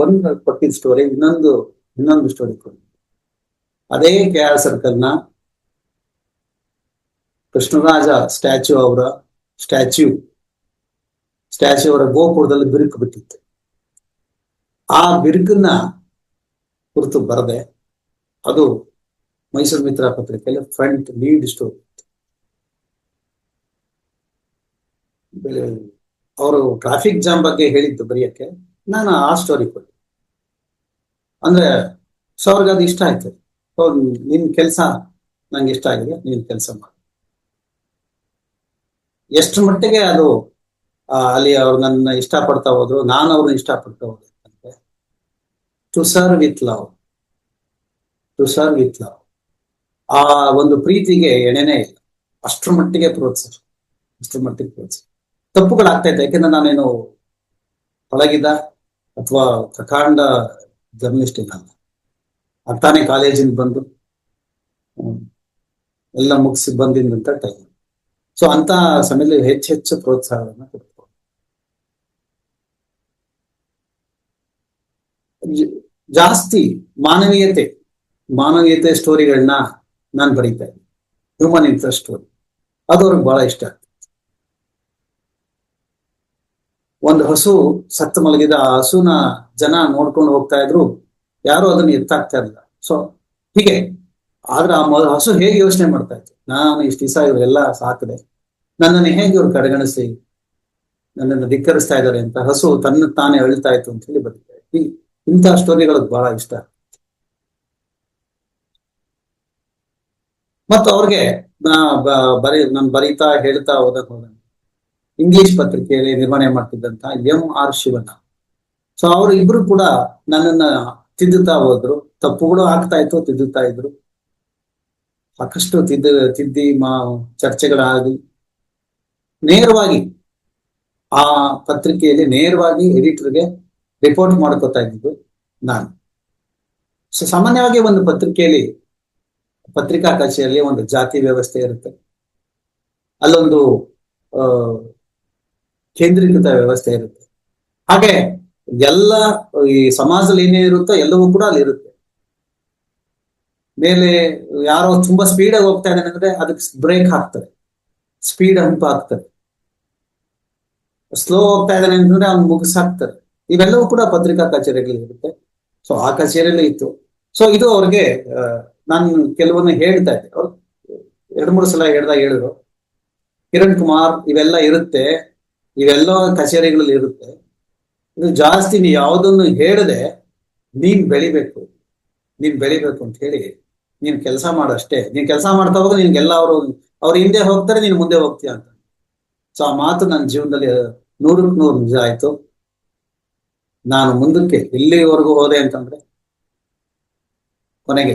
ಒಂದು ಕೊಟ್ಟಿದ್ದ ಸ್ಟೋರಿ ಇನ್ನೊಂದು ಇನ್ನೊಂದು ಸ್ಟೋರಿ ಕೊಡಿ ಅದೇ ಕೆ ಆರ್ ಸರ್ಕಲ್ನ ಕೃಷ್ಣರಾಜ ಸ್ಟ್ಯಾಚ್ಯೂ ಅವರ ಸ್ಟ್ಯಾಚ್ಯೂ ಸ್ಟ್ಯಾಚ್ಯೂ ಅವರ ಗೋಪುರದಲ್ಲಿ ಬಿರುಕು ಬಿಟ್ಟಿತ್ತು. ಆ ಬಿರುಕನ್ನ ಕುರಿತು ಬರದೆ, ಅದು ಮೈಸೂರು ಮಿತ್ರ ಪತ್ರಿಕೆಯಲ್ಲಿ ಫ್ರಂಟ್ ಲೀಡ್ ಸ್ಟೋರಿ ಅವರು ಟ್ರಾಫಿಕ್ ಜಾಮ್ ಬಗ್ಗೆ ಹೇಳಿದ್ದು ಬರೆಯಕ್ಕೆ. ನಾನು ಆ ಸ್ಟೋರಿ ಕೊಟ್ಟೆ ಅಂದ್ರೆ ಸೊ ಅವ್ರಿಗೆ ಅದು ಇಷ್ಟ ಆಯ್ತು. ಹೌದು, ನಿನ್ ಕೆಲಸ ನಂಗೆ ಇಷ್ಟ ಆಗಿದೆ, ನೀನ್ ಕೆಲಸ ಮಾಡಿ. ಎಷ್ಟು ಮಟ್ಟಿಗೆ ಅದು ಅಲ್ಲಿ ಅವ್ರು ನನ್ನ ಇಷ್ಟಪಡ್ತಾ ಹೋದ್ರು, ನಾನು ಅವ್ರನ್ನ ಇಷ್ಟಪಡ್ತಾ ಹೋದೆ ಅಂತೆ to serve with love to serve with love ಆ ಒಂದು ಪ್ರೀತಿಗೆ ಎಣೆನೇ ಇಲ್ಲ. ಅಷ್ಟರ ಮಟ್ಟಿಗೆ ಪ್ರೋತ್ಸಾಹ ಅಷ್ಟರ ಮಟ್ಟಿಗೆ ಪ್ರೋತ್ಸಾಹ. ತಪ್ಪುಗಳಾಗ್ತಾ ಇದೆ ಯಾಕೆಂದ್ರೆ ನಾನೇನು ಪಳಗಿದ ಅಥವಾ ಪ್ರಕಾಂಡ ಜರ್ನಲಿಸ್ಟ್ ಇಲ್ಲ. ಅರ್ಥಾನೇ ಕಾಲೇಜಿಂದ ಬಂದು ಎಲ್ಲ ಮುಗಿಸಿ ಬಂದಿದ್ದಂತ ಟೈಮ್ ಸೊ ಅಂತ ಸಮಯದಲ್ಲಿ ಹೆಚ್ಚು ಹೆಚ್ಚು ಪ್ರೋತ್ಸಾಹವನ್ನು ಕೊಡ್ತಾರೆ ಜಾಸ್ತಿ ಮಾನವೀಯತೆ ಮಾನವೀಯತೆ ಸ್ಟೋರಿಗಳನ್ನ ನಾನು ಬರೀತಾ ಇದ್ದೀನಿ. ಹ್ಯೂಮನ್ ಇಂಟ್ರೆಸ್ಟ್ ಸ್ಟೋರಿ ಅದು ಅವ್ರಿಗೆ ಬಹಳ ಇಷ್ಟ. ಒಂದು ಹಸು ಸತ್ತು ಮಲಗಿದ ಆ ಹಸುನ ಜನ ನೋಡ್ಕೊಂಡು ಹೋಗ್ತಾ ಇದ್ರು. ಯಾರು ಅದನ್ನ ಎತ್ತಾಗ್ತಾ ಇರಲಿಲ್ಲ. ಸೊ ಹೀಗೆ. ಆದ್ರೆ ಆ ಹಸು ಹೇಗೆ ಯೋಚನೆ ಮಾಡ್ತಾ ಇತ್ತು? ನಾನು ಇಷ್ಟು ದಿವಸ ಇವರೆಲ್ಲ ಸಾಕಿದೆ. ನನ್ನನ್ನು ಹೇಗೆ ಇವ್ರು ಕಡೆಗಣಿಸಿ? ನನ್ನನ್ನು ಧಿಕ್ಕರಿಸ್ತಾ ಇದ್ದಾರೆ ಅಂತ ಹಸು ತನ್ನ ತಾನೇ ಅಳಿತಾ ಇತ್ತು ಅಂತ ಹೇಳಿ ಈ ಇಂತಹ ಸ್ಟೋರಿಗಳು ಬಹಳ ಇಷ್ಟ. ಮತ್ತು ಅವ್ರಿಗೆ ನಾ ಬರೀ, ನಾನು ಬರೀತಾ ಹೇಳ್ತಾ ಹೋದಕ್ಕೆ ಹೋದ ಇಂಗ್ಲಿಷ್ ಪತ್ರಿಕೆಯಲ್ಲಿ ನಿರ್ವಹಣೆ ಮಾಡ್ತಿದ್ದಂತ ಎಂ ಆರ್ ಶಿವಣ್ಣ. ಸೊ ಅವರು ಇಬ್ರು ಕೂಡ ನನ್ನನ್ನ ತಿದ್ದುತ್ತಾ ಹೋದ್ರು. ತಪ್ಪುಗಳು ಆಗ್ತಾ ಇತ್ತು, ತಿದ್ದುತ್ತಾ ಇದ್ರು. ಸಾಕಷ್ಟು ತಿದ್ದ, ತಿದ್ದಿ ಮಾ, ಚರ್ಚೆಗಳಾಗಿ. ನೇರವಾಗಿ ಆ ಪತ್ರಿಕೆಯಲ್ಲಿ ನೇರವಾಗಿ ಎಡಿಟರ್ಗೆ ರಿಪೋರ್ಟ್ ಮಾಡ್ಕೋತಾ ಇದ್ದಿದ್ದು ನಾನು. ಸೊ ಸಾಮಾನ್ಯವಾಗಿ ಒಂದು ಪತ್ರಿಕೆಯಲ್ಲಿ, ಪತ್ರಿಕಾ ಕಚೇರಿಯಲ್ಲಿ ಒಂದು ಜಾತಿ ವ್ಯವಸ್ಥೆ ಇರುತ್ತೆ. ಅಲ್ಲೊಂದು ಕೇಂದ್ರೀಕೃತ ವ್ಯವಸ್ಥೆ ಇರುತ್ತೆ. ಹಾಗೆ ಎಲ್ಲ ಈ ಸಮಾಜದಲ್ಲಿ ಏನೇ ಇರುತ್ತೋ ಎಲ್ಲವೂ ಕೂಡ ಅಲ್ಲಿ ಇರುತ್ತೆ. ಮೇಲೆ ಯಾರೋ ತುಂಬಾ ಸ್ಪೀಡ್ ಆಗಿ ಹೋಗ್ತಾ ಇದ್ದಾನೆ ಅಂದ್ರೆ ಅದಕ್ಕೆ ಬ್ರೇಕ್ ಹಾಕ್ತಾರೆ. ಸ್ಪೀಡ್ ಹಂಪ್ ಹಾಕ್ತಾರೆ. ಸ್ಲೋ ಹೋಗ್ತಾ ಇದ್ದಾನೆ ಅಂತಂದ್ರೆ ಅವ್ನು ಮುಗಿಸಾಕ್ತಾರೆ. ಇವೆಲ್ಲವೂ ಕೂಡ ಪತ್ರಿಕಾ ಕಚೇರಿಗಳಲ್ಲಿ ಇರುತ್ತೆ. ಸೊ ಆ ಕಚೇರಿಯಲ್ಲೇ ಇತ್ತು. ಸೊ ಇದು ಅವ್ರಿಗೆ ನಾನು ಕೆಲವನ್ನ ಹೇಳ್ತಾ ಇದ್ದೆ. ಅವ್ರು ಎರಡು ಮೂರು ಸಲ ಹೇಳ್ದಾಗ ಹೇಳಿದ್ರು. ಕಿರಣ್ ಕುಮಾರ್ ಇವೆಲ್ಲ ಇರುತ್ತೆ. ಇವೆಲ್ಲ ಕಚೇರಿಗಳಲ್ಲಿ ಇರುತ್ತೆ. ಇದು ಜಾಸ್ತಿ ನೀ ಯಾವುದನ್ನು ಹೇಳದೆ ನೀನ್ ಬೆಳಿಬೇಕು ನೀನ್ ಬೆಳಿಬೇಕು ಅಂತ ಹೇಳಿ ನೀನ್ ಕೆಲಸ ಮಾಡಷ್ಟೇ ನೀನ್ ಕೆಲಸ ಮಾಡ್ತಾ ಹೋಗ ನಿನ್ಗೆಲ್ಲ ಅವರು, ಅವ್ರ ಹಿಂದೆ ಹೋಗ್ತಾರೆ, ನೀನ್ ಮುಂದೆ ಹೋಗ್ತೀಯ ಅಂತ. ಸೊ ಆ ಮಾತು ನನ್ನ ಜೀವನದಲ್ಲಿ ನೂರಕ್ಕೆ ನೂರು ನಿಜ ಆಯ್ತು. ನಾನು ಮುಂದಕ್ಕೆ ಇಲ್ಲಿವರೆಗೂ ಹೋದೆ ಅಂತಂದ್ರೆ, ಕೊನೆಗೆ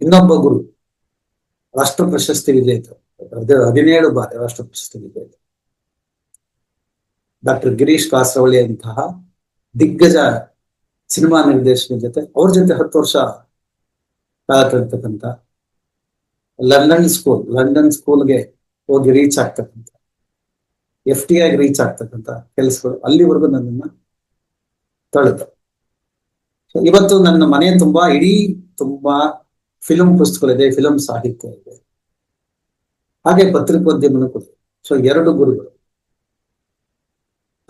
ಇನ್ನೊಬ್ಬ ಗುರು, ರಾಷ್ಟ್ರ ಪ್ರಶಸ್ತಿ ವಿಜೇತ ಹದಿ- ಹದಿನೇಳು ಬಾರಿ ರಾಷ್ಟ್ರ ಪ್ರಶಸ್ತಿ ವಿಜೇತ. ಡಾಕ್ಟರ್ ಗಿರೀಶ್ ಕಾಸರವಳ್ಳಿ ಅಂತಹ ದಿಗ್ಗಜ ಸಿನಿಮಾ ನಿರ್ದೇಶನ ಜೊತೆ ಅವ್ರ ಜೊತೆ ಹತ್ತು ವರ್ಷ ಕಾಲ ಲಂಡನ್ ಸ್ಕೂಲ್, ಲಂಡನ್ ಸ್ಕೂಲ್ಗೆ ಹೋಗಿ ರೀಚ್ ಆಗ್ತಕ್ಕಂಥ ಎಫ್ ಟಿ ಆಗಿ ರೀಚ್ ಆಗ್ತಕ್ಕಂಥ ಕೆಲಸಗಳು ಅಲ್ಲಿವರೆಗೂ ನನ್ನನ್ನ ತಳೆದು. ಇವತ್ತು ನನ್ನ ಮನೆ ತುಂಬಾ, ಇಡೀ ತುಂಬಾ ಫಿಲಂ ಪುಸ್ತಕಗಳಿದೆ ಫಿಲಂ ಸಾಹಿತ್ಯ ಇದೆ. ಹಾಗೆ ಪತ್ರಿಕೋದ್ಯಮನೂ ಕೂಡ ಸೊ ಎರಡು ಗುರುಗಳು.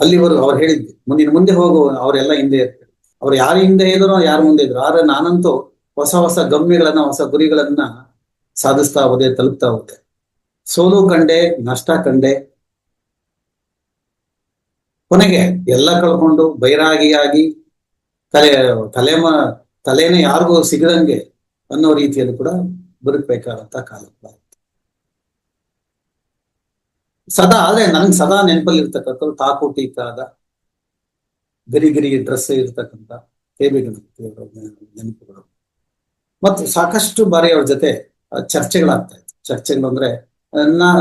ಅಲ್ಲಿವರೆಗೂ ಅವ್ರು ಹೇಳಿದ್ವಿ ಮುಂದಿನ ಮುಂದೆ ಹೋಗು ಅವರೆಲ್ಲ ಹಿಂದೆ ಇರ್ತಾರೆ. ಅವ್ರು ಯಾರು ಹಿಂದೆ ಇದ್ರೋ ಯಾರು ಮುಂದೆ ಇದ್ರು. ಆದ್ರೆ ನಾನಂತೂ ಹೊಸ ಹೊಸ ಗಮ್ಯಗಳನ್ನ, ಹೊಸ ಗುರಿಗಳನ್ನ ಸಾಧಿಸ್ತಾ ಹೋದೆ, ತಲುಪ್ತಾ ಹೋದೆ. ಸೋಲು ಕಂಡೆ, ನಷ್ಟ ಕಂಡೆ. ಕೊನೆಗೆ ಎಲ್ಲ ಕಳ್ಕೊಂಡು ಬೈರಾಗಿಯಾಗಿ ತಲೆ ತಲೆ ತಲೆನೇ ಯಾರಿಗೂ ಸಿಗದಂಗೆ ಅನ್ನೋ ರೀತಿಯಲ್ಲಿ ಕೂಡ ಬದುಕಬೇಕಾದಂತ ಕಾಲ. ಸದಾ, ಆದ್ರೆ ನನ್ಗೆ ಸದಾ ನೆನಪಲ್ಲಿ ಇರ್ತಕ್ಕಂಥ ತಾಕೋಟಿ ಕಾದ ಗರಿ ಗರಿ ಡ್ರೆಸ್ ಇರ್ತಕ್ಕಂಥ ದೇವಿಗಳು ನೆನಪುಗಳು. ಮತ್ತು ಸಾಕಷ್ಟು ಬಾರಿ ಅವ್ರ ಜೊತೆ ಚರ್ಚೆಗಳಾಗ್ತಾ ಇತ್ತು. ಚರ್ಚೆಗಳು ಅಂದ್ರೆ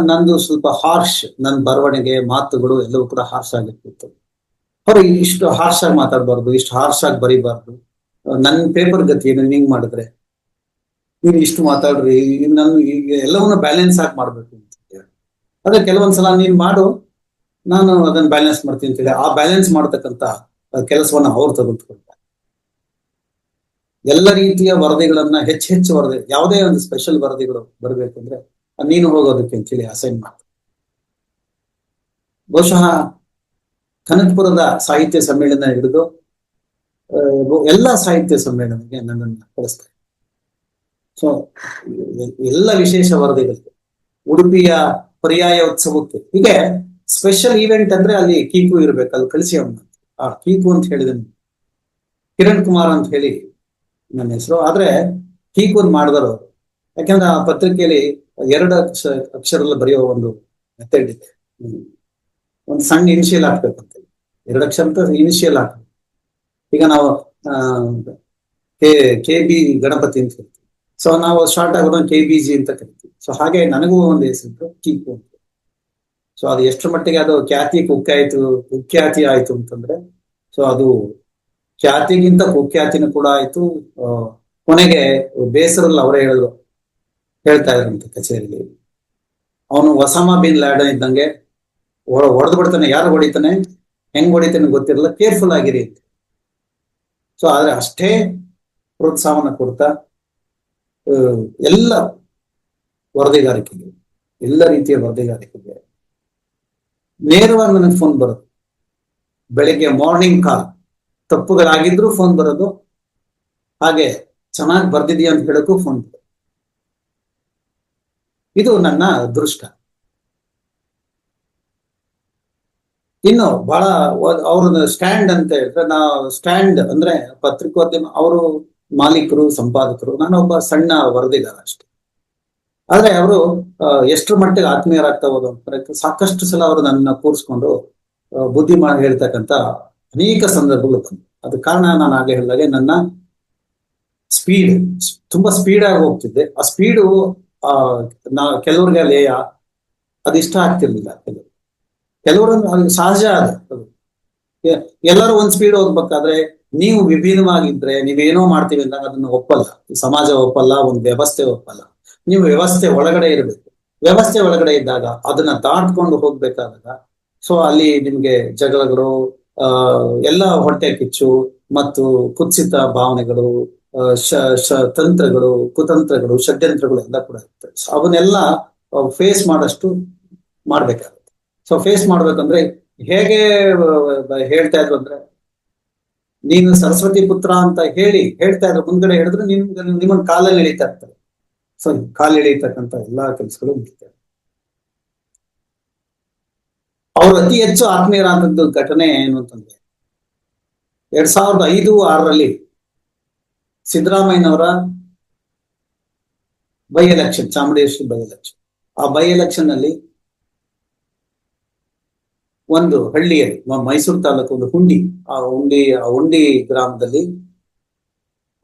ನಂದು ಸ್ವಲ್ಪ ಹಾರ್ಶ್ ನನ್ನ ಬರವಣಿಗೆ, ಮಾತುಗಳು ಎಲ್ಲವೂ ಕೂಡ ಹಾರ್ಶ್ ಆಗಿರ್ತಿತ್ತು. ಅವ್ರು ಇಷ್ಟು ಹಾರ್ಶ್ ಆಗಿ ಮಾತಾಡಬಾರ್ದು, ಇಷ್ಟು ಹಾರ್ಶ್ ಆಗಿ ಬರೀಬಾರ್ದು. ನನ್ನ ಪೇಪರ್ ಗತಿ ಏನು ಹಿಂಗ್ ಮಾಡಿದ್ರೆ, ನೀವು ಇಷ್ಟು ಮಾತಾಡ್ರಿ ನಾನು ಎಲ್ಲವನ್ನ ಬ್ಯಾಲೆನ್ಸ್ ಆಗಿ ಮಾಡ್ಬೇಕು ಅಂತ. ಅದೇ ಕೆಲವೊಂದ್ಸಲ ನೀನ್ ಮಾಡು, ನಾನು ಅದನ್ನ ಬ್ಯಾಲೆನ್ಸ್ ಮಾಡ್ತೀನಿ ಅಂತ ಹೇಳಿ. ಆ ಬ್ಯಾಲೆನ್ಸ್ ಮಾಡ್ತಕ್ಕಂತ ಕೆಲಸವನ್ನ ಅವ್ರು ತೆಗೆದುಕೊಳ್ತಾರೆ. ಎಲ್ಲ ರೀತಿಯ ವರದಿಗಳನ್ನ, ಹೆಚ್ಚು ಹೆಚ್ಚು ವರದಿ, ಯಾವುದೇ ಒಂದು ಸ್ಪೆಷಲ್ ವರದಿಗಳು ಬರಬೇಕು ಅಂದ್ರೆ, ನೀನು ಹೋಗೋದಕ್ಕೆ ಅಂತೇಳಿ ಅಸೈನ್ ಮಾಡ್ತಾರೆ ಬಹುಶಃ ಕನಕಪುರದ ಸಾಹಿತ್ಯ ಸಮ್ಮೇಳನ ಹಿಡಿದು ಎಲ್ಲ ಸಾಹಿತ್ಯ ಸಮ್ಮೇಳನಕ್ಕೆ ನನ್ನನ್ನು ಕಳಿಸ್ತಾರೆ. ಸೊ ಎಲ್ಲ ವಿಶೇಷ ವರದಿಗಳಿಗೆ ಉಡುಪಿಯ ಪರ್ಯಾಯ ಉತ್ಸವಕ್ಕೆ. ಹೀಗೆ ಸ್ಪೆಷಲ್ ಈವೆಂಟ್ ಅಂದ್ರೆ ಅಲ್ಲಿ ಕೀಕು ಇರ್ಬೇಕು, ಅಲ್ಲಿ ಕಳಿಸಿ ಅವನ್ನ ಆ ಕೀಕು ಅಂತ ಹೇಳಿದನು. ಕಿರಣ್ ಕುಮಾರ್ ಅಂತ ಹೇಳಿ ನನ್ನ ಹೆಸರು. ಆದ್ರೆ ಕೀಕು ಮಾಡಿದವರು. ಅವರು ಯಾಕಂದ್ರೆ ಆ ಪತ್ರಿಕೆಯಲ್ಲಿ ಎರಡು ಅಕ್ಷ ಅಕ್ಷರಲ್ಲಿ ಬರೆಯೋ ಒಂದು ಮೆಥಡ್ ಇದೆ. ಒಂದು ಸಣ್ಣ ಇನಿಷಿಯಲ್ ಅಂತ. ಎರಡು ಅಕ್ಷರ ಅಂತ ಇನಿಷಿಯಲ್ ಹಾಕ್ಬೇಕು. ಈಗ ನಾವು ಕೆ ಕೆ ಬಿ ಗಣಪತಿ ಅಂತ ಸೊ ನಾವು ಶಾರ್ಟ್ ಆಗೋದು ಕೆ ಬಿ ಜಿ ಅಂತ ಕರಿತೀವಿ. ಸೊ ಹಾಗೆ ನನಗೂ ಒಂದು ಹೆಸರು ಕೀಕು ಅಂತ. ಸೊ ಅದು ಎಷ್ಟು ಮಟ್ಟಿಗೆ ಅದು ಖ್ಯಾತಿ ಕುಖ್ಯಾಯಿತು ಕುಖ್ಯಾತಿ ಆಯ್ತು ಅಂತಂದ್ರೆ ಸೊ ಅದು ಖ್ಯಾತಿಗಿಂತ ಕುಖ್ಯಾತಿನೂ ಕೂಡ ಆಯ್ತು. ಕೊನೆಗೆ ಬೇಸರಲ್ಲಿ ಅವರೇ ಹೇಳಿದ್ರು, ಹೇಳ್ತಾ ಇದ್ರಂತೆ ಕಚೇರಿಯಲ್ಲಿ ಅವನು ಒಸಾಮ ಬಿನ್ ಲ್ಯಾಡನ್ ಇದ್ದಂಗೆ ಹೊಡೆದು ಬಿಡ್ತಾನೆ. ಯಾರು ಹೊಡಿತಾನೆ? ಹೆಂಗ್ ಹೊಡಿತಾನೆ ಗೊತ್ತಿರಲ್ಲ. ಕೇರ್ಫುಲ್ ಆಗಿರಿ ಅಂತ. ಸೊ ಆದ್ರೆ ಅಷ್ಟೇ ಪ್ರೋತ್ಸಾಹನ ಕೊಡ್ತಾ ಎಲ್ಲ ವರದಿಗಾರಿಕೆಗೆ, ಎಲ್ಲ ರೀತಿಯ ವರದಿಗಾರಿಕೆಗೆ ನೇರವಾಗಿ ನನಗೆ ಫೋನ್ ಬರೋದು. ಬೆಳಿಗ್ಗೆ ಮಾರ್ನಿಂಗ್ ಕಾಲ್ ತಪ್ಪುಗಳಾಗಿದ್ರು ಫೋನ್ ಬರೋದು. ಹಾಗೆ ಚೆನ್ನಾಗಿ ಬರ್ದಿದೀಯ ಅಂತ ಹೇಳಕ್ಕೂ ಫೋನ್ ಬರೋದು. ಇದು ನನ್ನ ಅದೃಷ್ಟ. ಇನ್ನು ಬಹಳ ಅವ್ರ ಸ್ಟ್ಯಾಂಡ್ ಅಂತ ಹೇಳಿದ್ರೆ, ನಾ ಸ್ಟ್ಯಾಂಡ್ ಅಂದ್ರೆ ಪತ್ರಿಕೋದ್ಯಮ, ಅವರು ಮಾಲೀಕರು, ಸಂಪಾದಕರು, ನಾನು ಒಬ್ಬ ಸಣ್ಣ ವರದಿಗಾರ ಅಷ್ಟೇ. ಆದ್ರೆ ಅವರು ಎಷ್ಟರ ಮಟ್ಟಿಗೆ ಆತ್ಮೀಯರಾಗ್ತಾ ಹೋದ ಅಂತ ಸಾಕಷ್ಟು ಸಲ ಅವರು ನನ್ನ ಕೂರಿಸ್ಕೊಂಡು ಬುದ್ಧಿ ಮಾಡಿ ಹೇಳ್ತಕ್ಕಂತ ಅನೇಕ ಸಂದರ್ಭಗಳು ಬಂದು ಅದ ಕಾರಣ ನಾನು ಆಗಲೇ ಹೇಳಿದಾಗೆ ನನ್ನ ಸ್ಪೀಡ್, ತುಂಬಾ ಸ್ಪೀಡ್ ಆಗಿ ಹೋಗ್ತಿದ್ದೆ. ಆ ಸ್ಪೀಡು, ಆ, ನಾ, ಕೆಲವ್ರಿಗೆ ಅಲ್ಲಿ ಅದಿಷ್ಟ ಆಗ್ತಿರ್ಲಿಲ್ಲ ಕೆಲವರು ಕೆಲವರು ಅದು ಸಹಜ ಅದು. ಎಲ್ಲರೂ ಒಂದ್ ಸ್ಪೀಡ್ ಹೋಗ್ಬೇಕಾದ್ರೆ ನೀವು ವಿಭಿನ್ನವಾಗಿದ್ರೆ ನೀವೇನೋ ಮಾಡ್ತೀವಿ ಅಂದಾಗ ಅದನ್ನ ಒಪ್ಪಲ್ಲ. ಸಮಾಜ ಒಪ್ಪಲ್ಲ, ಒಂದು ವ್ಯವಸ್ಥೆ ಒಪ್ಪಲ್ಲ. ನೀವು ವ್ಯವಸ್ಥೆ ಒಳಗಡೆ ಇರಬೇಕು. ವ್ಯವಸ್ಥೆ ಒಳಗಡೆ ಇದ್ದಾಗ ಅದನ್ನ ದಾಟ್ಕೊಂಡು ಹೋಗ್ಬೇಕಾದಾಗ, ಸೊ ಅಲ್ಲಿ ನಿಮ್ಗೆ ಜಗಳಗಳು, ಆ, ಎಲ್ಲ ಹೊಟ್ಟೆ ಕಿಚ್ಚು ಮತ್ತು ಕುತ್ಸಿತ ಭಾವನೆಗಳು ತಂತ್ರಗಳು, ಕುತಂತ್ರಗಳು, ಷಡ್ಯಂತ್ರಗಳು ಎಲ್ಲ ಕೂಡ ಇರ್ತವೆ ಸೊ ಅವನ್ನೆಲ್ಲ ಫೇಸ್ ಮಾಡಷ್ಟು ಮಾಡ್ಬೇಕಾಗುತ್ತೆ. ಸೊ ಫೇಸ್ ಮಾಡ್ಬೇಕಂದ್ರೆ ಹೇಗೆ ಹೇಳ್ತಾ ಇದ್ರು ಅಂದ್ರೆ ನೀನು ಸರಸ್ವತಿ ಪುತ್ರ ಅಂತ ಹೇಳಿ ಹೇಳ್ತಾ ಇದ್ರು. ಮುಂದ್ಗಡೆ ಹೇಳಿದ್ರೆ, ನಿಮ್ ನಿಮ್ಮನ್ನ ಕಾಲಲ್ಲಿ ಎಳಿತಾ ಇರ್ತಾರೆ ಸೊ ಕಾಲು ಎಳೀತಕ್ಕಂತ ಎಲ್ಲಾ ಕೆಲಸಗಳು ಮುಗಿತಾರೆ ಅವ್ರು ಅತಿ ಹೆಚ್ಚು ಆತ್ಮೀಯರಾದಂತ ಘಟನೆ ಏನು ಅಂತಂದ್ರೆ, ಎರಡ್ ಸಾವಿರದ ಐದು, ಆರರಲ್ಲಿ ಸಿದ್ದರಾಮಯ್ಯನವರ by election, Chamundeshwari by election. ಆ ಬೈ ಎಲೆಕ್ಷನ್ ಅಲ್ಲಿ ಒಂದು ಹಳ್ಳಿಯಲ್ಲಿ ಮೈಸೂರು ತಾಲೂಕು ಒಂದು ಹುಂಡಿ, ಆ ಹುಂಡಿ ಆ ಹುಂಡಿ ಗ್ರಾಮದಲ್ಲಿ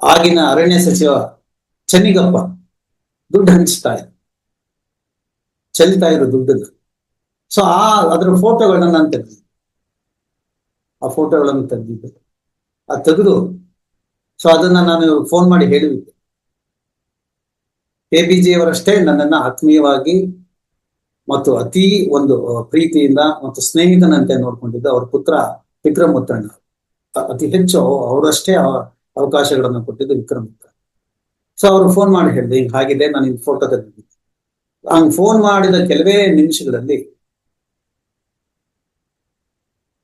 ಆಗಿನ ಅರಣ್ಯ ಸಚಿವ ಚನ್ನಿಗಪ್ಪ ದುಡ್ಡು ಹಂಚ್ತಾ ಇದ್ರು ಚೆಲ್ತಾ ಇದ್ರು ದುಡ್ಡನ್ನ. ಸೊ ಆ ಅದರ ಫೋಟೋಗಳನ್ನ ನಾನು ತೆಗೆದಿದ್ದೆ. ಆ ಫೋಟೋಗಳನ್ನು ತೆಗೆದಿದ್ದೆ. ಆ ತೆಗೆದು ಸೊ ಅದನ್ನ ನಾನು ಫೋನ್ ಮಾಡಿ ಹೇಳಿದ್ದೆ. ಎ ಬಿ ಜಿ ಅವರಷ್ಟೇ ನನ್ನನ್ನ ಆತ್ಮೀಯವಾಗಿ ಮತ್ತು ಅತಿ ಒಂದು ಪ್ರೀತಿಯಿಂದ ಮತ್ತು ಸ್ನೇಹಿತನಂತೆ ನೋಡ್ಕೊಂಡಿದ್ದ ಅವ್ರ ಪುತ್ರ ವಿಕ್ರಮುತ್ತಣ್ಣ ಅತಿ ಹೆಚ್ಚು ಅವರಷ್ಟೇ ಅವಕಾಶಗಳನ್ನು ಕೊಟ್ಟಿದ್ದು ವಿಕ್ರಮುತ್ತ ಸೊ ಅವ್ರು ಫೋನ್ ಮಾಡಿ ಹೇಳಿದೆ ಹಿಂಗ್ ಹಾಗಿದೆ ನಾನು ಹಿಂಗ್ ಫೋಟೋ ತೆಗೆದಿದ್ದೆ ಹಂಗ್ ಫೋನ್ ಮಾಡಿದ ಕೆಲವೇ ನಿಮಿಷಗಳಲ್ಲಿ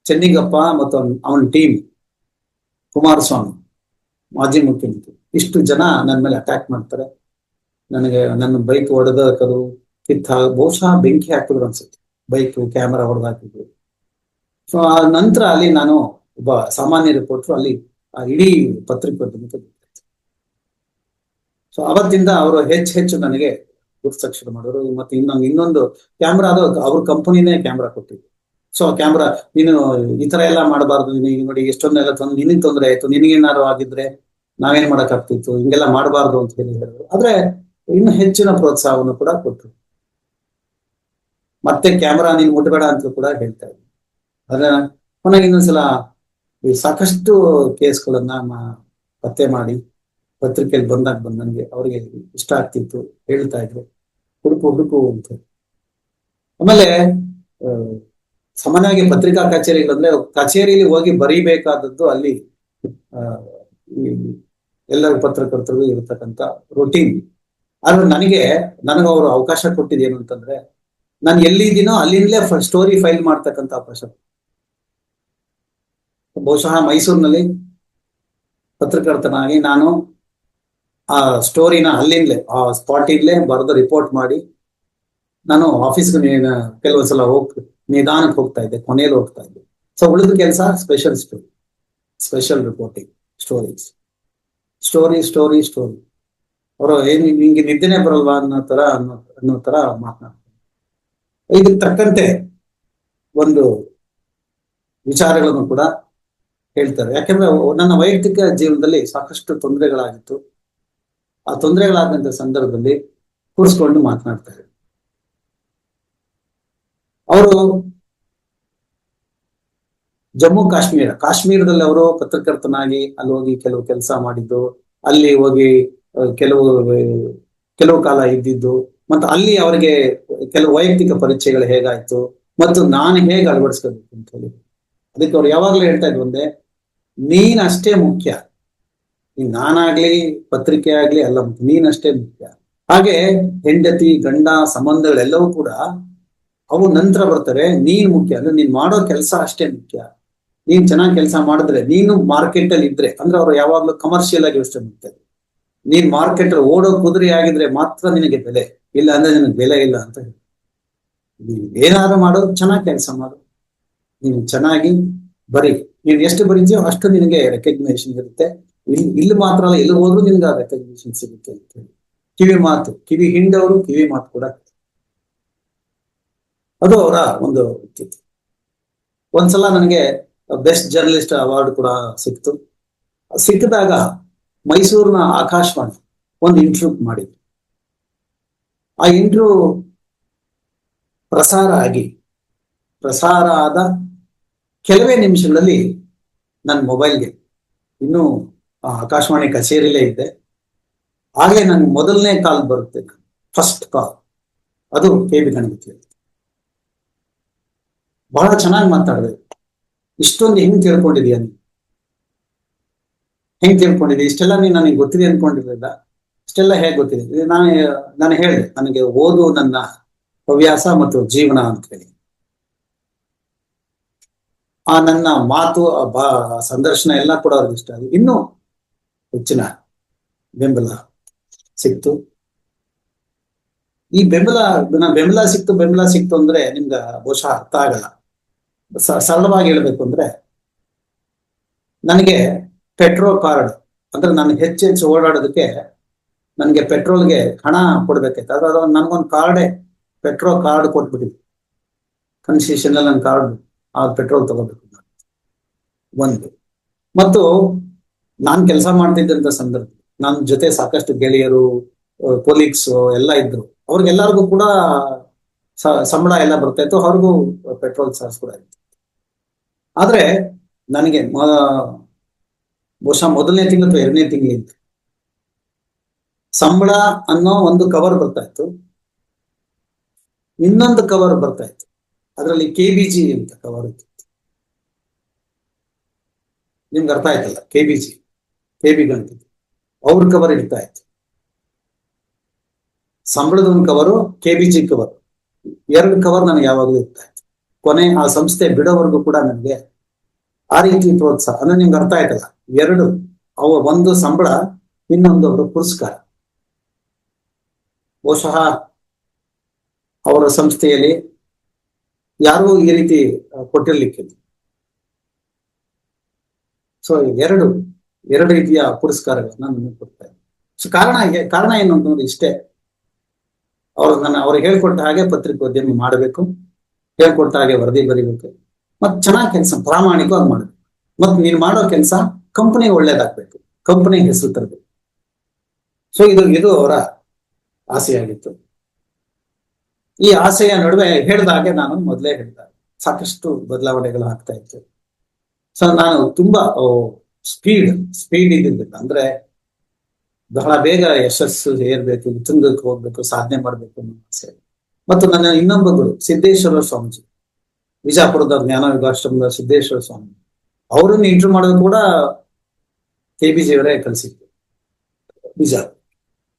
ಚೆನ್ನಿಗಪ್ಪ ಮತ್ತು ಅವನ ಟೀಮ್ ಕುಮಾರಸ್ವಾಮಿ, ಮಾಜಿ ಮುಖ್ಯಮಂತ್ರಿ, ಇಷ್ಟು ಜನ ನನ್ನ ಮೇಲೆ ಅಟ್ಯಾಕ್ ಮಾಡ್ತಾರೆ. ನನಗೆ, ನನ್ನ ಬೈಕ್ ಹೊಡೆದಕದು ಕಿತ್ತ ಬಹುಶಃ ಬೆಂಕಿ ಹಾಕಿದ್ರು ಅನ್ಸುತ್ತೆ. ಬೈಕ್, ಕ್ಯಾಮರಾ ಹೊಡೆದಾಕಿದ್ರು ಸೊ ಆ ನಂತರ ಅಲ್ಲಿ ನಾನು ಒಬ್ಬ ಸಾಮಾನ್ಯ ರಿಪೋರ್ಟರ್ ಅಲ್ಲಿ ಆ ಇಡೀ ಪತ್ರಿಕೋದ್ಯಮಕ್ಕೆ ಸೊ ಅವತ್ತಿಂದ ಅವರು ಹೆಚ್ಚು ಹೆಚ್ಚು ನನಗೆ ಗುರುತಕ್ಷರ ಮಾಡೋರು ಮತ್ತೆ ಇನ್ನೊಂದು ಇನ್ನೊಂದು ಕ್ಯಾಮ್ರಾ ಅದು ಅವ್ರ ಕಂಪನಿನೇ ಕ್ಯಾಮ್ರಾ ಕೊಟ್ಟಿದ್ರು ಸೊ ಕ್ಯಾಮ್ರಾ, ನೀನು ಈ ತರ ಎಲ್ಲ ಮಾಡಬಾರ್ದು. ನೀನು ನೋಡಿ ಎಷ್ಟೊಂದೆಲ್ಲ ತೊಂದ್, ನಿನಗೆ ತೊಂದರೆ ಆಯ್ತು. ನಿನಗೇನಾದ್ರು ಆಗಿದ್ರೆ ನಾವೇನ್ ಮಾಡಕ್ ಆಗ್ತಿತ್ತು ಹಿಂಗೆಲ್ಲ ಮಾಡಬಾರ್ದು ಅಂತ ಹೇಳಿ ಹೇಳಿದ್ರು. ಆದ್ರೆ ಇನ್ನು ಹೆಚ್ಚಿನ ಪ್ರೋತ್ಸಾಹವನ್ನು ಕೂಡ ಕೊಟ್ಟರು. ಮತ್ತೆ ಕ್ಯಾಮ್ರಾ ನೀನ್ ಮುಟ್ಬೇಡ ಅಂತ ಕೂಡ ಹೇಳ್ತಾ ಇದ್ವಿ ಅದನ್ನ ಪುನಃ ಇನ್ನೊಂದ್ಸಲ ಸಾಕಷ್ಟು ಕೇಸ್ಗಳನ್ನ ಪತ್ತೆ ಮಾಡಿ ಪತ್ರಿಕೆಯಲ್ಲಿ ಬಂದಾಗ ಬಂದ ನನಗೆ ಅವ್ರಿಗೆ ಇಷ್ಟ ಆಗ್ತಿತ್ತು ಹೇಳ್ತಾ ಇದ್ರು. ಹುಡುಕು ಹುಡುಕು ಅಂತ. ಆಮೇಲೆ ಸಾಮಾನ್ಯವಾಗಿ ಪತ್ರಿಕಾ ಕಚೇರಿಗಳಂದ್ರೆ ಕಚೇರಿಲಿ ಹೋಗಿ ಬರೀಬೇಕಾದದ್ದು ಅಲ್ಲಿ ಆ, ಪತ್ರಕರ್ತರು ಇರತಕ್ಕಂತ ರೂಟೀನ್ ಆದ್ರೆ ನನಗೆ ನನಗೆ ಅವರು ಅವಕಾಶ ಕೊಟ್ಟಿದ್ದೇನು ಅಂತಂದ್ರೆ ನಾನು ಎಲ್ಲಿದ್ದೀನೋ ಅಲ್ಲಿಂದಲೇ ಸ್ಟೋರಿ ಫೈಲ್ ಮಾಡ್ತಕ್ಕಂಥ ಅವಕಾಶ ಬಹುಶಃ ಮೈಸೂರಿನಲ್ಲಿ ಪತ್ರಕರ್ತನಾಗಿ ನಾನು ಆ ಸ್ಟೋರಿನ ಅಲ್ಲಿಂದಲೇ, ಆ ಸ್ಪಾಟಿಂದಲೇ ಬರೆದು ರಿಪೋರ್ಟ್ ಮಾಡಿ ನಾನು ಆಫೀಸ್ಗೆ ಕೆಲವೊಂದ್ಸಲ ಹೋಗ್ ನಿಧಾನಕ್ಕೆ ಹೋಗ್ತಾ ಇದ್ದೆ, ಕೊನೆಯಲ್ಲಿ ಹೋಗ್ತಾ ಇದ್ದೆ. ಸೊ ಉಳಿದ ಕೆಲಸ special story special reporting stories story story story ಅವರು ಏನು ನಿಂಗೆ ನಿದ್ದೆನೆ ಬರಲ್ವಾ ಅನ್ನೋ ತರ ಅನ್ನೋ ಅನ್ನೋ ತರ ಮಾತನಾಡ್ತಾರೆ ಇದಕ್ಕೆ ತಕ್ಕಂತೆ ಒಂದು ವಿಚಾರಗಳನ್ನು ಕೂಡ ಹೇಳ್ತಾರೆ. ಯಾಕಂದ್ರೆ ನನ್ನ ವೈಯಕ್ತಿಕ ಜೀವನದಲ್ಲಿ ಸಾಕಷ್ಟು ತೊಂದರೆಗಳಾಗಿತ್ತು. ಆ ತೊಂದರೆಗಳಾದಂತ ಸಂದರ್ಭದಲ್ಲಿ ಕೂರಿಸ್ಕೊಂಡು ಮಾತನಾಡ್ತಾರೆ ಅವರು ಜಮ್ಮು ಕಾಶ್ಮೀರ, ಕಾಶ್ಮೀರದಲ್ಲಿ ಅವರು ಪತ್ರಕರ್ತನಾಗಿ ಅಲ್ಲಿ ಹೋಗಿ ಕೆಲವು ಕೆಲಸ ಮಾಡಿದ್ದು, ಅಲ್ಲಿ ಹೋಗಿ ಕೆಲವು ಕೆಲವು ಕಾಲ ಇದ್ದಿದ್ದು ಮತ್ತು ಅಲ್ಲಿ ಅವರಿಗೆ ಕೆಲವು ವೈಯಕ್ತಿಕ ಪರಿಚಯಗಳು ಹೇಗಾಯ್ತು ಮತ್ತು ನಾನು ಹೇಗೆ ಅಳವಡಿಸ್ಕೋಬೇಕು ಅಂತ ಹೇಳಿ. ಅದಕ್ಕೆ ಅವ್ರು ಯಾವಾಗ್ಲೂ ಹೇಳ್ತಾ ಇದ್ರು ಒಂದೇ ನೀನ್ ಅಷ್ಟೇ ಮುಖ್ಯ. ನೀನ್ ನಾನಾಗ್ಲಿ, ಪತ್ರಿಕೆ ಆಗ್ಲಿ ಅಲ್ಲ ನೀನಷ್ಟೇ ಮುಖ್ಯ. ಹಾಗೆ ಹೆಂಡತಿ, ಗಂಡ, ಸಂಬಂಧಗಳೆಲ್ಲವೂ ಕೂಡ ಅವು ನಂತರ ಬರ್ತಾರೆ ನೀನ್ ಮುಖ್ಯ. ಅಂದ್ರೆ ನೀನ್ ಮಾಡೋ ಕೆಲಸ ಅಷ್ಟೇ ಮುಖ್ಯ. ನೀನ್ ಚೆನ್ನಾಗಿ ಕೆಲಸ ಮಾಡಿದ್ರೆ ನೀನು ಮಾರ್ಕೆಟ್ ಅಲ್ಲಿ ಇದ್ರೆ, ಅಂದ್ರೆ ಅವ್ರು ಯಾವಾಗ್ಲೂ ಕಮರ್ಷಿಯಲ್ ಆಗಿ ಯೋಚನೆ ಮಾಡ್ತಾರೆ ನೀನ್ ಮಾರ್ಕೆಟ್ ಓಡೋ ಕುದುರೆ ಆಗಿದ್ರೆ ಮಾತ್ರ ನಿನಗೆ ಬೆಲೆ. ಇಲ್ಲ ಅಂದ್ರೆ ನಿನಗೆ ಬೆಲೆ ಇಲ್ಲ ಅಂತ ಹೇಳಿ. ನೀನ್ ಏನಾದ್ರು ಮಾಡು, ಚೆನ್ನಾಗಿ ಕೆಲಸ ಮಾಡು. ನೀನು ಚೆನ್ನಾಗಿ ಬರಿ. ನೀನ್ ಎಷ್ಟು ಬರೀತೀಯೋ ಅಷ್ಟು ನಿನಗೆ ರೆಕಗ್ನೇಷನ್ ಇರುತ್ತೆ. ಇಲ್ಲಿ ಇಲ್ಲಿ ಮಾತ್ರ ಅಲ್ಲ, ಎಲ್ಲಿ ಹೋದ್ರೂ ನಿನ್ಗೆ ಆ ರೆಕಗ್ನೇಷನ್ ಸಿಗುತ್ತೆ ಅಂತ ಹೇಳಿ. ಕಿವಿ ಮಾತು, ಕಿವಿ ಹಿಂಡವರು ಕಿವಿ ಮಾತು ಕೂಡ. ಅದು ಅವರ ಒಂದು ವ್ಯಕ್ತಿತ್ವ ಒಂದ್ಸಲ ನನಗೆ ಬೆಸ್ಟ್ ಜರ್ನಲಿಸ್ಟ್ ಅವಾರ್ಡ್ ಕೂಡ ಸಿಕ್ತು. ಸಿಕ್ಕಿದಾಗ ಮೈಸೂರಿನ ಆಕಾಶವಾಣಿ ಒಂದು ಇಂಟರ್ವ್ಯೂ ಮಾಡಿದ್ರು ಆ ಇಂಟರ್ವ್ಯೂ ಪ್ರಸಾರ ಆಗಿ, ಪ್ರಸಾರ ಆದ ಕೆಲವೇ ನಿಮಿಷಗಳಲ್ಲಿ ನನ್ನ ಮೊಬೈಲ್ಗೆ ಇನ್ನೂ ಆಕಾಶವಾಣಿ ಕಚೇರಿಲೇ ಇದ್ದೆ ಹಾಗೆ ನನ್ಗೆ ಮೊದಲನೇ ಕಾಲ್ ಬರುತ್ತೆ ಫಸ್ಟ್ ಕಾಲ್ ಅದು ಕೆ ಬಿ ಗಣಪತಿ. ಬಹಳ ಚೆನ್ನಾಗಿ ಮಾತಾಡಿದೆ. ಇಷ್ಟೊಂದು ಹೆಂಗ್ ತಿಳ್ಕೊಂಡಿದೀಯ ನೀನು? ಹೆಂಗ್ ತಿಳ್ಕೊಂಡಿದ್ದೆ? ಇಷ್ಟೆಲ್ಲ ನೀನ್ ನನಗೆ ಗೊತ್ತಿದೆ ಅನ್ಕೊಂಡಿರ್ಲಿಲ್ಲ ಇಷ್ಟೆಲ್ಲ ಹೇಗ್ ಗೊತ್ತಿದೆ? ನಾನು ನಾನು ಹೇಳಿದೆ, ನನಗೆ ಓದು ನನ್ನ ಹವ್ಯಾಸ ಮತ್ತು ಜೀವನ ಅಂತ ಹೇಳಿ. ಆ ನನ್ನ ಮಾತು ಸಂದರ್ಶನ ಎಲ್ಲ ಕೂಡ ಅವ್ರಿಗೆ ಇಷ್ಟ. ಆಗಿ ಇನ್ನೂ ಹೆಚ್ಚಿನ ಬೆಂಬಲ ಸಿಕ್ತು. ಈ ಬೆಂಬಲ ಬೆಂಬಲ ಸಿಕ್ತು ಬೆಂಬಲ ಸಿಕ್ತು ಅಂದ್ರೆ ನಿಮ್ಗ ಬಹುಶಃ ಅರ್ಥ ಆಗಲ್ಲ. ಸರಳವಾಗಿ ಹೇಳ್ಬೇಕು ಅಂದ್ರೆ, ನನಗೆ ಪೆಟ್ರೋ ಕಾರ್ಡ್ ಅಂದ್ರೆ ನಾನು ಹೆಚ್ಚು ಹೆಚ್ಚು ಓಡಾಡೋದಕ್ಕೆ ನನಗೆ ಪೆಟ್ರೋಲ್ಗೆ ಹಣ ಕೊಡ್ಬೇಕಾಯ್ತು. ಅದ್ರ ನನಗೊಂದು ನನ್ಗೊಂದು ಕಾರ್ಡೇ, ಪೆಟ್ರೋಲ್ ಕಾರ್ಡ್ ಕೊಟ್ಬಿಟ್ಟಿದ್ವಿ ಕನ್ಸೆಷನ್ ನನ್ನ ಕಾರ್ಡ್, ಆ ಪೆಟ್ರೋಲ್ ತಗೋಬೇಕು. ಒಂದು. ಮತ್ತು ನಾನ್ ಕೆಲಸ ಮಾಡ್ತಿದ್ದಂತ ಸಂದರ್ಭ ನನ್ನ ಜೊತೆ ಸಾಕಷ್ಟು ಗೆಳೆಯರು ಕೊಲೀಗ್ಸ್ ಎಲ್ಲ ಇದ್ರು. ಅವ್ರಿಗೆಲ್ಲರಿಗೂ ಕೂಡ ಸಂಬಳ ಎಲ್ಲ ಬರ್ತಾ ಇತ್ತು, ಅವ್ರಿಗೂ ಪೆಟ್ರೋಲ್ ಚಾರ್ಜ್ ಕೂಡ ಇತ್ತು ಆದ್ರೆ, ನನಗೆ ಬಹುಶಃ ಮೊದಲನೇ ತಿಂಗಳು ಅಥವಾ ಎರಡನೇ ತಿಂಗಳಿಂದ ಸಂಬಳ ಅನ್ನೋ ಒಂದು ಕವರ್ ಬರ್ತಾ ಇತ್ತು. ಇನ್ನೊಂದು ಕವರ್ ಬರ್ತಾ ಇತ್ತು. ಅದರಲ್ಲಿ ಕೆ ಬಿ ಜಿ ಅಂತ ಕವರ್ ಇತ್ತು. ನಿಮ್ಗೆ ಅರ್ಥ ಆಯ್ತಲ್ಲ? K B G K B ಗಂತ ಅವ್ರ ಕವರ್ ಇಡ್ತಾ ಇತ್ತು. ಸಂಬಳದ ಒಂದು cover K B G cover ಎರಡು ಕವರ್ ನನಗೆ ಯಾವಾಗಲೂ ಇರ್ತಾ ಇತ್ತು. ಕೊನೆ ಆ ಸಂಸ್ಥೆ ಬಿಡೋವರೆಗೂ ಕೂಡ ನನಗೆ ಆ ರೀತಿ ಪ್ರೋತ್ಸಾಹ ಅಂದ್ರೆ ನಿಮ್ಗೆ ಅರ್ಥ ಆಯ್ತಲ್ಲ? ಎರಡು, ಅವ ಒಂದು ಸಂಬಳ ಇನ್ನೊಂದು ಅವರು ಪುರಸ್ಕಾರ. ಬಹುಶಃ ಅವರ ಸಂಸ್ಥೆಯಲ್ಲಿ ಯಾರೂ ಈ ರೀತಿ ಕೊಟ್ಟಿರ್ಲಿಕ್ಕಿಲ್ಲ. ಸೊ ಎರಡು ಎರಡು ರೀತಿಯ ಪುರಸ್ಕಾರಗಳನ್ನ ನನಗೆ ಕೊಡ್ತಾ ಸೊ ಕಾರಣ ಕಾರಣ ಏನು ಅಂತಂದ್ರೆ ಇಷ್ಟೇ. ಅವ್ರು ನನ್ನ ಅವ್ರಿಗೆ ಹೇಳ್ಕೊಟ್ಟ ಹಾಗೆ ಪತ್ರಿಕೋದ್ಯಮ ಮಾಡಬೇಕು. ಹೇಳ್ಕೊಟ್ಟ ಹಾಗೆ ವರದಿ ಬರಿಬೇಕು. ಮತ್ ಚೆನ್ನಾಗಿ ಕೆಲಸ, ಪ್ರಾಮಾಣಿಕವಾಗಿ ಮಾಡಬೇಕು ಮತ್ ನೀನ್ ಮಾಡೋ ಕೆಲಸ ಕಂಪನಿಗೆ ಒಳ್ಳೇದಾಗ್ಬೇಕು. ಕಂಪನಿ ಹೆಸರು ತರಬೇಕು. ಸೊ ಇದು ಇದು ಅವರ ಆಸೆಯಾಗಿತ್ತು. ಈ ಆಸೆಯ ನಡುವೆ ಹೇಳಿದಾಗೆ ನಾನು ಮೊದಲೇ ಹೇಳಿದ. ಸಾಕಷ್ಟು ಬದಲಾವಣೆಗಳು ಆಗ್ತಾ ಇತ್ತು. ಸೊ ನಾನು ತುಂಬಾ ಸ್ಪೀಡ್ ಸ್ಪೀಡ್ ಇದ್ದಿರ್ಬೇಕು ಅಂದ್ರೆ ಬಹಳ ಬೇಗ ಯಶಸ್ಸು ಏರ್ಬೇಕು ತುಂಗಕ್ಕೆ ಹೋಗ್ಬೇಕು, ಸಾಧನೆ ಮಾಡ್ಬೇಕು ಅನ್ನೋ ಆಸೆ. ಮತ್ತು ನನ್ನ ಇನ್ನೊಬ್ಬ ಸಿದ್ದೇಶ್ವರ ಸ್ವಾಮೀಜಿ. ವಿಜಾಪುರದ ಜ್ಞಾನ ವಿಭಾಷ್ಟಮದ ಸಿದ್ದೇಶ್ವರ ಸ್ವಾಮಿ. ಅವರನ್ನು ಇಂಟರ್ವ್ಯೂ ಮಾಡೋದು ಕೂಡ ಕೆ ಬಿ ಜಿಯವರೇ ಕಲಿಸಿದ್ರು ಬಿಜಾಪುರ.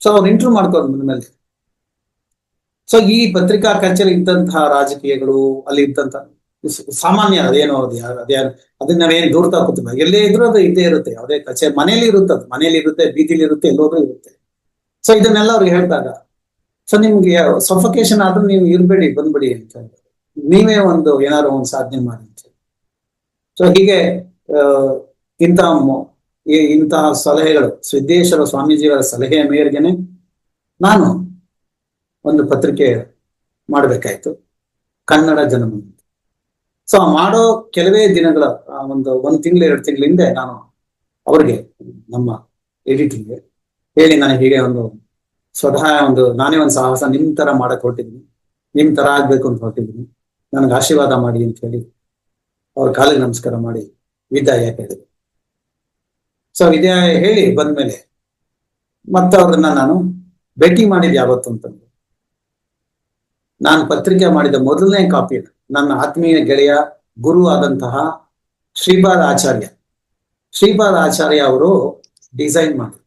ಸೊ ಅವ್ರು ಇಂಟರ್ವ್ಯೂ ಮಾಡ್ಕೊಂಡು ಮೇಲೆ ಸೊ ಈ ಪತ್ರಿಕಾ ಕಚೇರಿ ಇದ್ದಂತಹ ರಾಜಕೀಯಗಳು, ಅಲ್ಲಿ ಇದ್ದಂತ ಸಾಮಾನ್ಯ ಅದೇನೋ ಅದು ಅದ್ಯಾರು ಅದ್ಯಾ ಅದನ್ನ ನಾವೇನು ದೂರ ಕೂತಿಲ್ಲ. ಎಲ್ಲೇ ಇದ್ರೂ ಅದು ಇದ್ದೇ ಇರುತ್ತೆ. ಯಾವುದೇ ಕಚೇರಿ, ಮನೇಲಿ ಇರುತ್ತೆ ಅದು. ಮನೇಲಿ ಇರುತ್ತೆ, ಬೀದಿಲಿ ಇರುತ್ತೆ, ಎಲ್ಲೋದ್ರೂ ಇರುತ್ತೆ. ಸೊ ಇದನ್ನೆಲ್ಲ ಅವ್ರಿಗೆ ಹೇಳ್ದಾಗ ಸೊ ನಿಮ್ಗೆ ಸಫಕೇಶನ್ ಆದ್ರೂ ನೀವು ಇರ್ಬೇಡಿ, ಬಂದ್ಬಿಡಿ ಅಂತ ಹೇಳ್ತಾರೆ. ನೀವೇ ಒಂದು ಏನಾದ್ರು ಒಂದು ಸಾಧನೆ ಮಾಡಿ ಅಂತ ಸೊ ಹೀಗೆ ಇಂತಹ ಇಂತಹ ಸಲಹೆಗಳು, ಸಿದ್ದೇಶ್ವರ ಸ್ವಾಮೀಜಿಯವರ ಸಲಹೆಯ ಮೇರೆಗೆನೆ ನಾನು ಒಂದು ಪತ್ರಿಕೆ ಮಾಡಬೇಕಾಯ್ತು. ಕನ್ನಡ ಜನಮ ಸೊ ಮಾಡೋ ಕೆಲವೇ ದಿನಗಳ ಒಂದು ಒಂದ್ ತಿಂಗಳು, ಎರಡು ತಿಂಗಳ ಹಿಂದೆ ನಾನು ಅವ್ರಿಗೆ ನಮ್ಮ ಎಡಿಟಿಂಗ್ಗೆ ಹೇಳಿ ನಾನು ಹೀಗೆ ಒಂದು ಸ್ವತಃ ಒಂದು ನಾನೇ ಒಂದು ಸಾಹಸ ನಿಮ್ ತರ ಮಾಡಕ್ ಹೊರಟಿದ್ದೀನಿ, ನಿಮ್ ತರ ಆಗ್ಬೇಕು ಅಂತ ಹೊರಟಿದ್ದೀನಿ. ನನಗೆ ಆಶೀರ್ವಾದ ಮಾಡಿ ಅಂತ ಹೇಳಿ ಅವ್ರ ಕಾಲಿಗೆ ನಮಸ್ಕಾರ ಮಾಡಿ ವಿದಾಯ ಹೇಳಿದ್ರು ಸೊ ವಿದಾಯ ಹೇಳಿ ಬಂದ್ಮೇಲೆ ಮತ್ತೆ ಅವ್ರನ್ನ ನಾನು ಭೇಟಿ ಮಾಡಿದ್ ಯಾವತ್ತು ಅಂತಂದ್ರೆ ನಾನು ಪತ್ರಿಕೆ ಮಾಡಿದ ಮೊದಲನೇ ಕಾಪಿ ನನ್ನ ಆತ್ಮೀಯ ಗೆಳೆಯ, ಗುರು ಆದಂತಹ ಶ್ರೀಪಾದ ಆಚಾರ್ಯ. ಶ್ರೀಪಾದ ಆಚಾರ್ಯ ಅವರು ಡಿಸೈನ್ ಮಾಡಿದ್ರು.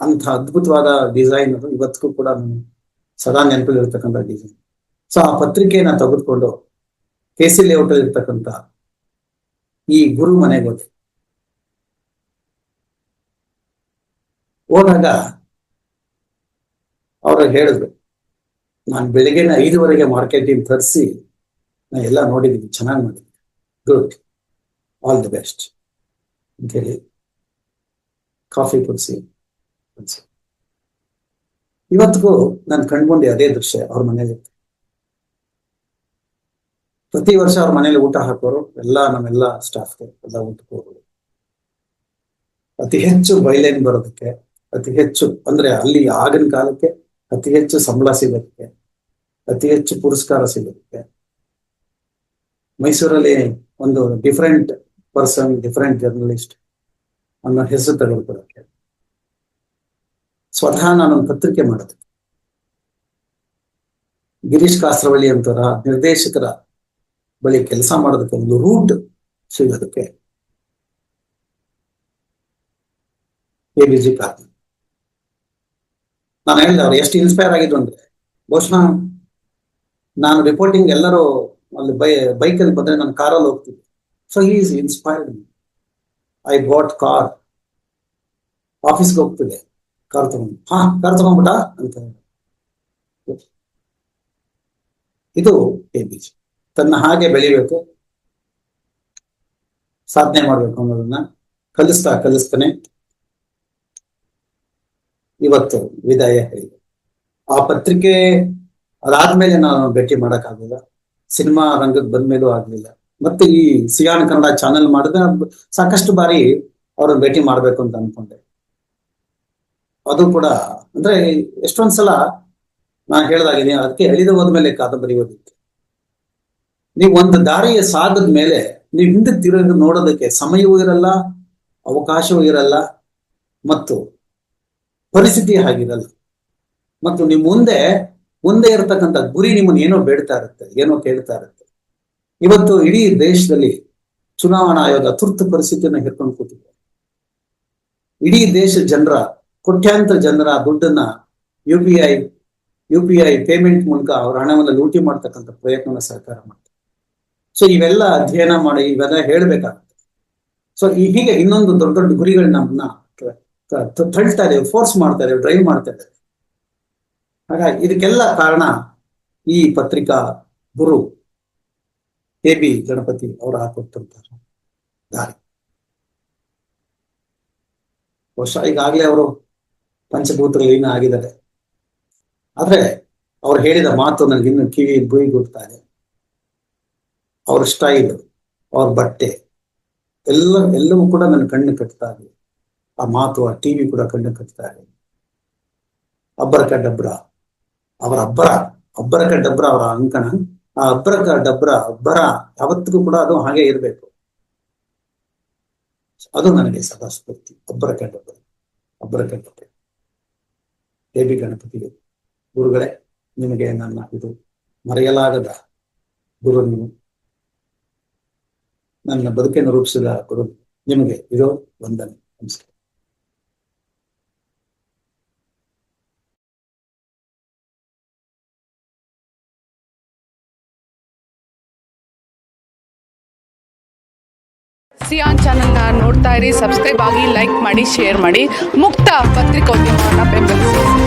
ಅಂತ ಅದ್ಭುತವಾದ ಡಿಸೈನ್ ಅದು. ಇವತ್ತಿಗೂ ಕೂಡ ನಾನು ಸದಾ ನೆನಪಲ್ಲಿರ್ತಕ್ಕಂಥ ಡಿಸೈನ್. ಸೊ ಆ ಪತ್ರಿಕೆಯನ್ನ ತೆಗೆದುಕೊಂಡು ಕೆ ಸಿ ಲೇಔಟ್ ಇರ್ತಕ್ಕಂತ ಈ ಗುರು ಮನೆಗೆ ಹೋದೆ. ಹೋದಾಗ ಅವರು ಹೇಳಿದ್ರು, ನಾನು ಬೆಳಿಗ್ಗೆನ ಐದುವರೆಗೆ ಮಾರ್ಕೆಟಿಂಗ್ ತರಿಸಿ, ನಾ ಎಲ್ಲ ನೋಡಿದ್ದೀನಿ ಚೆನ್ನಾಗಿ ಮಾಡಿದ್ದೀನಿ ಗುಡ್ ಆಲ್ ದಿ ಬೆಸ್ಟ್ ಅಂತೇಳಿ ಕಾಫಿ ಕುಡಿಸಿ ಇವತ್ತಿಗೂ ನಾನು ಕಂಡ್ಕೊಂಡು ಅದೇ ದೃಶ್ಯ ಅವ್ರ ಮನೇಲಿ ಪ್ರತಿ ವರ್ಷ ಅವ್ರ ಮನೇಲಿ ಊಟ ಹಾಕೋರು, ಎಲ್ಲ ನಮ್ಮೆಲ್ಲ ಸ್ಟಾಫ್ಗೆ ಎಲ್ಲ ಊಟಕ್ಕೆ ಅತಿ ಹೆಚ್ಚು ಬೈಲೈನ್ ಬರೋದಕ್ಕೆ, ಅತಿ ಹೆಚ್ಚು, ಅಂದ್ರೆ ಅಲ್ಲಿ ಆಗಿನ ಕಾಲಕ್ಕೆ ಅತಿ ಹೆಚ್ಚು ಸಂಬಳ ಸಿಗೋದಕ್ಕೆ, ಅತಿ ಹೆಚ್ಚು ಪುರಸ್ಕಾರ ಸಿಗೋದಕ್ಕೆ. ಮೈಸೂರಲ್ಲಿ ಒಂದು ಡಿಫರೆಂಟ್ ಪರ್ಸನ್ ಡಿಫರೆಂಟ್ ಜರ್ನಲಿಸ್ಟ್ ಅನ್ನೋ ಹೆಸರು ತಗೊಳ್ಕೊಳಕ್ಕೆ ಸ್ವತಃ ನಾನೊಂದು ಪತ್ರಿಕೆ ಮಾಡಿದೆ. ಗಿರೀಶ್ ಕಾಸರವಳ್ಳಿ ಅಂತರ, ನಿರ್ದೇಶಕರ ಬಳಿ ಕೆಲಸ ಮಾಡೋದಕ್ಕೆ ಒಂದು ರೂಟ್ ಸಿಗೋದಕ್ಕೆ. ಎ ಬಿ ಜಿ ನಾನು ಹೇಳಿದೆ ಅವ್ರು ಎಷ್ಟು ಇನ್ಸ್ಪೈರ್ ಆಗಿದ್ರು ಅಂದ್ರೆ, ಬಹುಶಃ ನಾನು ರಿಪೋರ್ಟಿಂಗ್ ಎಲ್ಲರೂ ಅಲ್ಲಿ ಬೈ, ಬೈಕಲ್ಲಿ ಬಂದ್ರೆ ನಾನು ಕಾರಲ್ಲಿ ಹೋಗ್ತಿದ್ದೆ. So he is inspired I bought car ಆಫೀಸ್ಗೆ ಹೋಗ್ತಿದ್ದೆ. ಕಾರ್ ತಗೊಂಡು. ಹಾ ಕಾರ್ ತಗೊಂಡ್ಬಿಟ್ಟ ಅಂತ. ಇದು ಎ ಬಿ ತನ್ನ ಹಾಗೆ ಬೆಳಿಬೇಕು. ಸಾಧನೆ ಮಾಡ್ಬೇಕು ಅನ್ನೋದನ್ನ. ಕಲಿಸ್ತಾ ಕಲಿಸ್ತಾನೆ. ಇವತ್ತು ವಿದಾಯ ಹೇಳಿದೆ ಆ ಪತ್ರಿಕೆ ಅದಾದ್ಮೇಲೆ ನಾನು ಭೇಟಿ ಮಾಡೋಕ್ಕಾಗಲಿಲ್ಲ ಸಿನಿಮಾ ರಂಗಕ್ಕೆ ಬಂದ್ಮೇಲೂ ಆಗ್ಲಿಲ್ಲ. ಮತ್ತೆ ಈ ಸಿಗಾಣ ಕನ್ನಡ ಚಾನೆಲ್ ಮಾಡಿದ್ರೆ ಸಾಕಷ್ಟು ಬಾರಿ ಅವ್ರನ್ನ ಭೇಟಿ ಮಾಡ್ಬೇಕು ಅಂತ ಅನ್ಕೊಂಡೆ. ಅದು ಕೂಡ ಅಂದ್ರೆ ಎಷ್ಟೊಂದ್ಸಲ ನಾನು ಹೇಳ್ದಾಗಿದ್ದೀನಿ, ಅದಕ್ಕೆ ಹೇಳಿದ ಹೋದ್ಮೇಲೆ ಕಾದಂಬರಿ ನೀವು ಒಂದು ದಾರಿಯ ಸಾಗದ ಮೇಲೆ ನೀವು ಹಿಂದೆ ತಿರುಗಿ ನೋಡೋದಕ್ಕೆ ಸಮಯವೂ ಇರಲ್ಲ, ಅವಕಾಶವೂ ಇರಲ್ಲ ಮತ್ತು ಪರಿಸ್ಥಿತಿ ಹಾಗಿರಲ್ಲ. ಮತ್ತು ನಿಮ್ಮ ಮುಂದೆ ಮುಂದೆ ಇರತಕ್ಕಂಥ ಗುರಿ ನಿಮ್ಮನ್ನ ಏನೋ ಬೇಡ್ತಾ ಇರುತ್ತೆ, ಏನೋ ಕೇಳ್ತಾ ಇರುತ್ತೆ. ಇವತ್ತು ಇಡೀ ದೇಶದಲ್ಲಿ ಚುನಾವಣಾ ಆಯೋಗ ತುರ್ತು ಪರಿಸ್ಥಿತಿಯನ್ನು ಹಿಡ್ಕೊಂಡು ಕೂತಿದೆ. ಇಡೀ ದೇಶ ಜನರ, ಕೋಟ್ಯಾಂತರ ಜನರ ದುಡ್ಡನ್ನ U P I, U P I payment ಮೂಲಕ ಅವರ ಹಣವನ್ನು ಲೂಟಿ ಮಾಡ್ತಕ್ಕಂಥ ಪ್ರಯತ್ನವನ್ನು ಸರ್ಕಾರ ಮಾಡ್ತಾರೆ ಸೊ ಇವೆಲ್ಲ ಅಧ್ಯಯನ ಮಾಡಿ, ಇವೆಲ್ಲ ಹೇಳ್ಬೇಕಾಗುತ್ತೆ. ಸೊ ಈ ಹೀಗೆ ಇನ್ನೊಂದು ದೊಡ್ಡ ದೊಡ್ಡ ಗುರಿಗಳು ನಮ್ಮನ್ನ ತಳ್ತಾ ಫೋರ್ಸ್ ಮಾಡ್ತಾ ಇದ್ದೇವೆ ಡ್ರೈವ್ ಮಾಡ್ತಾ ಇದ್ದೇವೆ. ಹಾಗಾಗಿ ಇದಕ್ಕೆಲ್ಲ ಕಾರಣ ಈ ಪತ್ರಿಕಾ ಗುರು ಎ ಬಿ ಗಣಪತಿ ಅವರು ಹಾಕೊಟ್ಟಂತ ದಾರಿ. ಬಹುಶಃ ಈಗಾಗಲೇ ಅವರು ಪಂಚಭೂತಗಳು ಏನು ಆಗಿದ್ದಾರೆ. ಆದ್ರೆ ಅವ್ರು ಹೇಳಿದ ಮಾತು ನನಗೆ ಕಿವಿ ಕಿವಿ ಬುಯಿಗುಡ್ತಾ ಇದೆ. ಅವ್ರ ಸ್ಟೈಲ್, ಅವ್ರ ಬಟ್ಟೆ, ಎಲ್ಲ, ಎಲ್ಲವೂ ಕೂಡ ನನ್ನ ಕಣ್ಣು ಕಟ್ತಾ ಇದೆ. ಆ ಮಾತು, ಆ ಟಿವಿ ಕೂಡ ಕಣ್ಣು ಕಟ್ತಾ ಇದೆ. ಅಬ್ಬರಕ ಡಬ್ರ ಅವರ ಅಬ್ಬರ ಅಬ್ಬರಕ ಡಬ್ರ ಅವರ ಅಂಕಣ, ಆ ಅಬ್ಬರಕ ಡಬ್ರ ಅಬ್ಬರ, ಯಾವತ್ತಿಗೂ ಕೂಡ ಅದು ಹಾಗೆ ಇರಬೇಕು. ಅದು ನನಗೆ ಸದಾ ಸ್ಫೂರ್ತಿ. ಅಬ್ಬರಕ ಡಬ್ರ ಅಬ್ಬರಕ ಡಬ್ರ ದೇವಿ ಗಣಪತಿ ಗುರುಗಳೇ, ನಿಮಗೆ ನನ್ನ ಇದು ಮರೆಯಲಾಗದ ಗುರು ನೀವು. ನನ್ನ ಬದುಕನ್ನು ರೂಪಿಸಿದ ಗುರು ನಿಮಗೆ ಇರೋ ವಂದನೆ. ನಮಸ್ಕಾರ. ಸಿಯಾನ್ ಚಾನಲ್ನ ನೋಡ್ತಾ ಇರಿ ಸಬ್ಸ್ಕ್ರೈಬ್ ಆಗಿ ಲೈಕ್ ಮಾಡಿ ಶೇರ್ ಮಾಡಿ. ಮುಕ್ತ ಪತ್ರಿಕೋದ್ಯಮವನ್ನು ಬೆಂಬಲಿಸಿ.